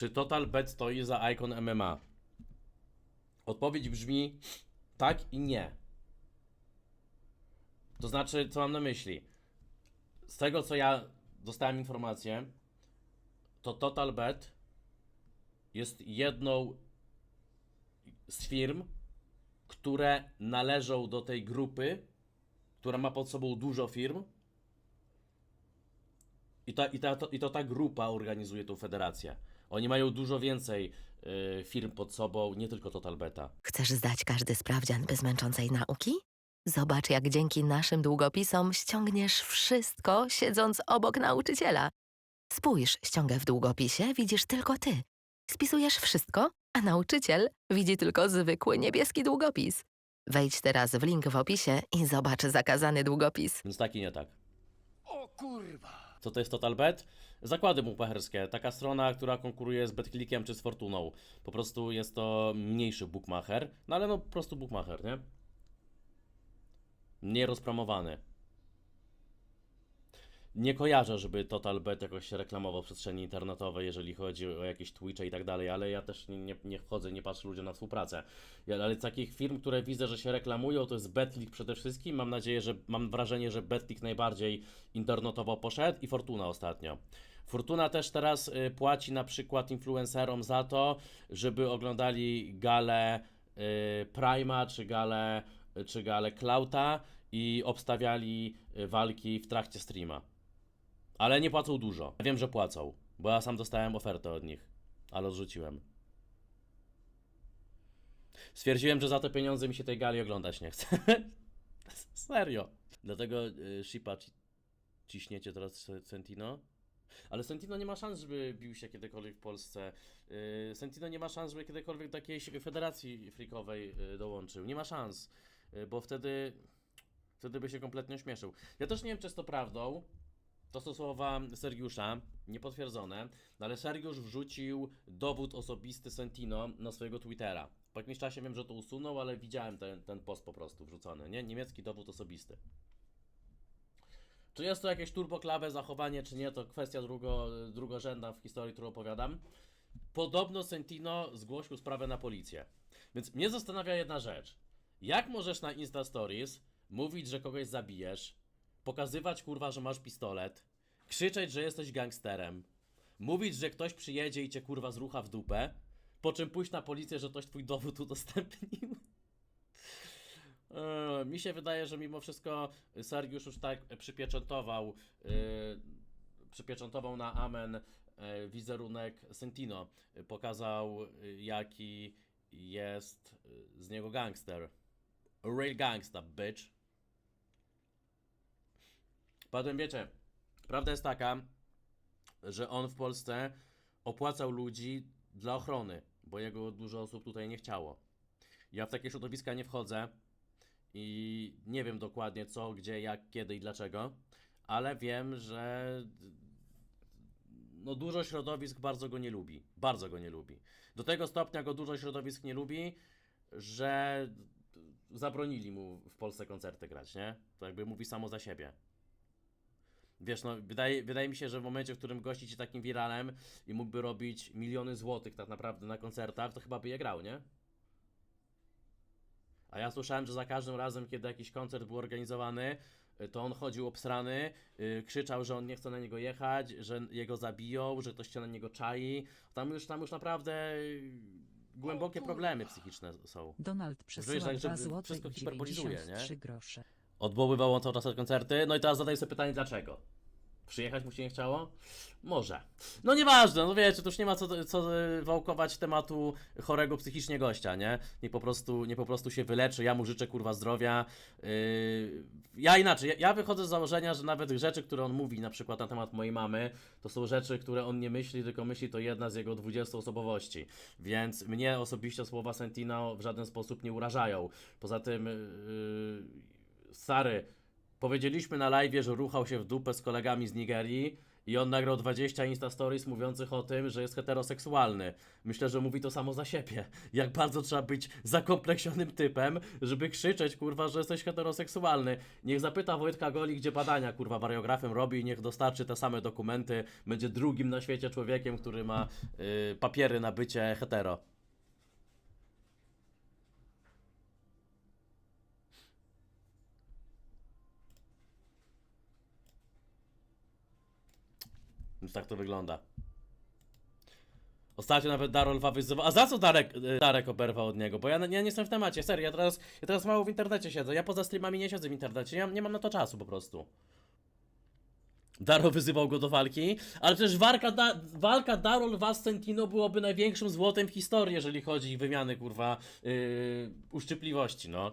Czy Total Bet stoi za Icon MMA? Odpowiedź brzmi tak i nie. To znaczy, co mam na myśli? Z tego, co ja dostałem informację, to Total Bet jest jedną z firm, które należą do tej grupy, która ma pod sobą dużo firm. I, ta, i, ta, to, I to ta grupa organizuje tą federację. Oni mają dużo więcej y, firm pod sobą, nie tylko Total Beta. Chcesz zdać każdy sprawdzian bez męczącej nauki? Zobacz, jak dzięki naszym długopisom ściągniesz wszystko, siedząc obok nauczyciela. Spójrz, ściągę w długopisie widzisz tylko ty. Spisujesz wszystko, a nauczyciel widzi tylko zwykły niebieski długopis. Wejdź teraz w link w opisie i zobacz zakazany długopis. Więc tak i nie tak. O kurwa! Co to jest Total Bet? Zakłady bukmacherskie. Taka strona, która konkuruje z BetClickiem czy z Fortuną. Po prostu jest to mniejszy bookmacher, no ale no po prostu bookmacher, nie? Nie rozpromowany. Nie kojarzę, żeby Total Bet jakoś się reklamował w przestrzeni internetowej, jeżeli chodzi o jakieś Twitche i tak dalej, ale ja też nie, nie, nie wchodzę, nie patrzę ludziom na współpracę. Ja, ale takich firm, które widzę, że się reklamują, to jest BetClick przede wszystkim. Mam nadzieję, że mam wrażenie, że BetClick najbardziej internetowo poszedł i Fortuna ostatnio. Fortuna też teraz y, płaci na przykład influencerom za to, żeby oglądali galę y, Prima czy galę, czy galę Klauta i obstawiali y, walki w trakcie streama. Ale nie płacą dużo. Wiem, że płacą, bo ja sam dostałem ofertę od nich, ale odrzuciłem. Stwierdziłem, że za te pieniądze mi się tej gali oglądać nie chce. Serio. Dlatego y, Shipa ci, ciśniecie teraz Sentino. Ale Sentino nie ma szans, żeby bił się kiedykolwiek w Polsce. Yy, Sentino nie ma szans, żeby kiedykolwiek do jakiejś federacji freakowej yy, dołączył. Nie ma szans, yy, bo wtedy, wtedy by się kompletnie ośmieszył. Ja też nie wiem, czy jest to prawdą. To są słowa Sergiusza, niepotwierdzone, no ale Sergiusz wrzucił dowód osobisty Sentino na swojego Twittera. Po jakimś czasie wiem, że to usunął, ale widziałem ten, ten post po prostu wrzucony, nie? Niemiecki dowód osobisty. Czy jest to jakieś turboklawe zachowanie, czy nie, to kwestia drugo, drugorzędna w historii, którą opowiadam. Podobno Sentino zgłosił sprawę na policję. Więc mnie zastanawia jedna rzecz. Jak możesz na Insta Stories mówić, że kogoś zabijesz, pokazywać kurwa, że masz pistolet, krzyczeć, że jesteś gangsterem, mówić, że ktoś przyjedzie i cię kurwa zrucha w dupę, po czym pójść na policję, że ktoś twój dowód udostępnił? Eee, Mi się wydaje, że mimo wszystko Sergiusz już tak przypieczętował, yy, przypieczętował na amen e, wizerunek Sentino. Pokazał, jaki jest z niego gangster. Real gangsta, bitch. Potem wiecie, prawda jest taka, że on w Polsce opłacał ludzi dla ochrony, bo jego dużo osób tutaj nie chciało. Ja w takie środowiska nie wchodzę i nie wiem dokładnie co, gdzie, jak, kiedy i dlaczego, ale wiem, że no dużo środowisk bardzo go nie lubi. Bardzo go nie lubi. Do tego stopnia go dużo środowisk nie lubi, że zabronili mu w Polsce koncerty grać, nie? To jakby mówi samo za siebie. Wiesz, no, wydaje, wydaje mi się, że w momencie, w którym gości ci takim wiralem i mógłby robić miliony złotych tak naprawdę na koncertach, to chyba by je grał, nie? A ja słyszałem, że za każdym razem, kiedy jakiś koncert był organizowany, y, to on chodził obsrany, yy, krzyczał, że on nie chce na niego jechać, że jego zabiją, że ktoś się na niego czai. Tam już, tam już naprawdę y, głębokie problemy psychiczne są. Donald Wiesz, przesyła tak, 2 że złote wszystko i hiperbolizuje, nie? 93 grosze. Odwoływał on cały czas te koncerty. No i teraz zadaję sobie pytanie, dlaczego? Przyjechać mu się nie chciało? Może. No nieważne, no wiecie, to już nie ma co, co wałkować tematu chorego psychicznie gościa, nie? Nie po prostu, nie po prostu się wyleczy, ja mu życzę kurwa zdrowia. Yy, ja inaczej, ja, wychodzę z założenia, że nawet rzeczy, które on mówi, na przykład na temat mojej mamy, to są rzeczy, które on nie myśli, tylko myśli to jedna z jego 20 osobowości. Więc mnie osobiście słowa Sentino w żaden sposób nie urażają. Poza tym, yy, stary, Powiedzieliśmy na live, że ruchał się w dupę z kolegami z Nigerii I on nagrał 20 Insta Stories mówiących o tym, że jest heteroseksualny. Myślę, że mówi to samo za siebie. Jak bardzo trzeba być zakompleksionym typem, żeby krzyczeć, kurwa, że jesteś heteroseksualny. Niech zapyta Wojtka Goli, gdzie badania, kurwa, wariografem robi i niech dostarczy te same dokumenty. Będzie drugim na świecie człowiekiem, który ma y, papiery na bycie hetero. Więc tak to wygląda. Ostatnio nawet Darolwa wyzywał. A za co Darek, y, Darek oberwał od niego? Bo ja, ja nie jestem w temacie, serio. Ja teraz, ja teraz mało w internecie siedzę. Ja poza streamami nie siedzę w internecie. Ja nie mam na to czasu po prostu. Daro wyzywał go do walki, ale przecież walka, da, walka Darol Vastentino byłoby największym złotem w historii, jeżeli chodzi o wymiany, kurwa, yy, uszczypliwości, no.